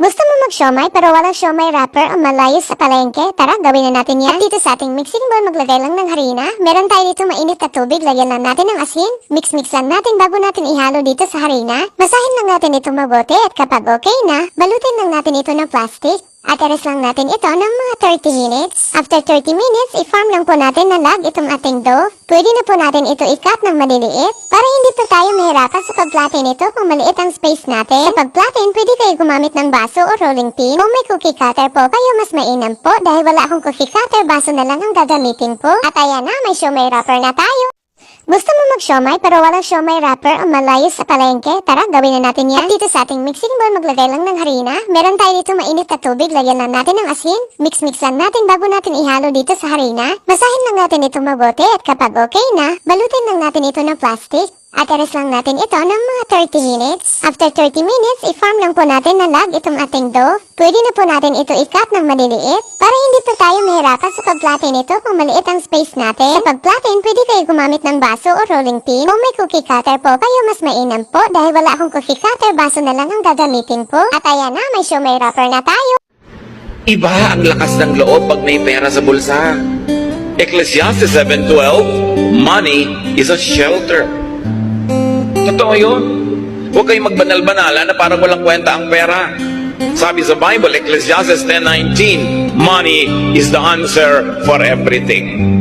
Gusto mo mag-siomay pero walang siomay wrapper ang malayo sa palengke? Tara, gawin na natin yan. At dito sa ating mixing bowl, maglagay lang ng harina. Meron tayo dito mainit na tubig, lagyan lang natin ng asin. Mix-mix lang natin bago natin ihalo dito sa harina. Basahin lang natin ito mabuti at kapag okay na, balutin lang natin ito ng plastic. At aras lang natin ito ng mga 30 minutes. After 30 minutes, i-form lang po natin na lag itong ating dough. Pwede na po natin ito i-cut ng maliliit para hindi po tayo mahirapan sa pag-platin ito kung maliit ang space natin. Sa pag-platin, pwede kayo gumamit ng baso o rolling pin. Kung may cookie cutter po kayo, mas mainam po dahil wala akong cookie cutter, baso na lang ang gagamitin po. At ayan na, may siomay wrapper na tayo. Gusto mo mag-siomay pero walang siomay wrapper ang malayo sa palengke? Tara, gawin na natin yan. At dito sa ating mixing bowl, maglagay lang ng harina. Meron tayo dito mainit na tubig, lagyan lang natin ng asin. Mix-mix lang natin bago natin ihalo dito sa harina. Basahin lang natin ito mabuti at kapag okay na, balutin lang natin ito ng plastic. At aras lang natin ito ng mga 30 minutes. After 30 minutes, i-form lang po natin na lag itong ating dough. Pwede na po natin ito i-cut ng maliliit para hindi po tayo mahirapan sa pag-platin ito kung maliit ang space natin. Sa pag-platin, pwede kayo gumamit ng baso o rolling pin. Kung may cookie cutter po kayo, mas mainam po dahil wala akong cookie cutter, baso na lang ang gagamitin po. At ayan na, may siomay wrapper na tayo. Iba ang lakas ng loob pag may pera sa bulsa. Ecclesiastes 7.12, money is a shelter. Totoo yun. Huwag kayong magbanal-banala na parang walang kwenta ang pera. Sabi sa Bible, Ecclesiastes 10.19, money is the answer for everything.